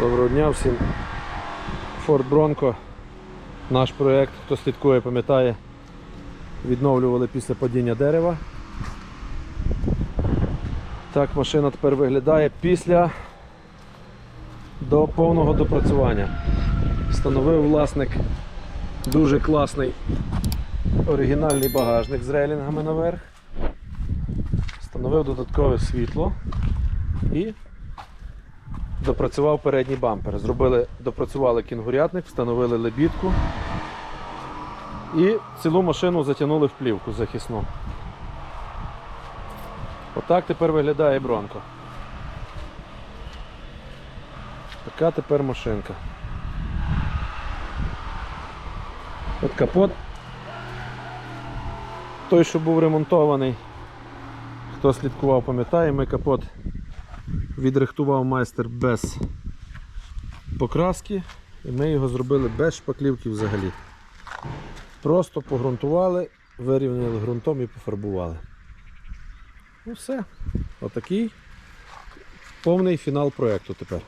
Доброго дня всім. Ford Bronco. Наш проєкт, хто слідкує, пам'ятає, відновлювали після падіння дерева. Так машина тепер виглядає після до повного допрацювання. Встановив власник дуже класний оригінальний багажник з рейлінгами наверх. Встановив додаткове світло і допрацював передній бампер. Зробили, допрацювали кінгурятник, встановили лебідку і цілу машину затягнули в плівку захисну. Отак тепер виглядає Бронко. Така тепер машинка. От капот. Той, що був ремонтований, хто слідкував, пам'ятає, ми капот відрихтував майстер без покраски і ми його зробили без шпаклівки взагалі. Просто погрунтували, вирівняли ґрунтом і пофарбували. Ну все. Отакий повний фінал проєкту тепер.